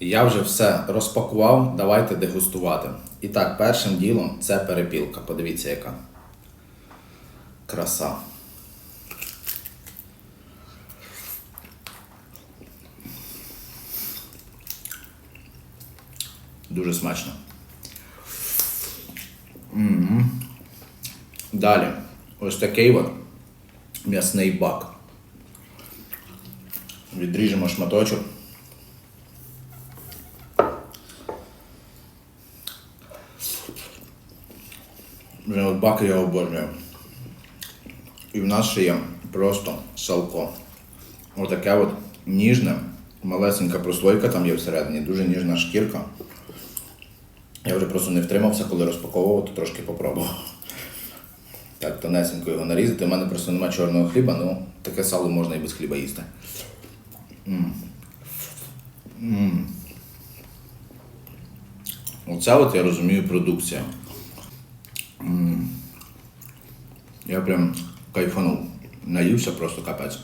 Я вже все розпакував, давайте дегустувати. І так, першим ділом це перепілка. Подивіться, яка краса. Дуже смачно. М. Далі, ось такий от м'ясний бак. Відріжемо шматочок. Вже от баки я обожнюю. І в нас ще є просто салко. Отаке от ніжне, малесенька прослойка там є всередині, дуже ніжна шкірка. Я вже просто не втримався, коли розпаковував, то трошки попробував. Так, тонесенько його нарізати. У мене просто немає чорного хліба, ну таке сало можна і без хліба їсти. М. М. Оце от я розумію продукція. Я прям кайфанув. Наївся просто капець.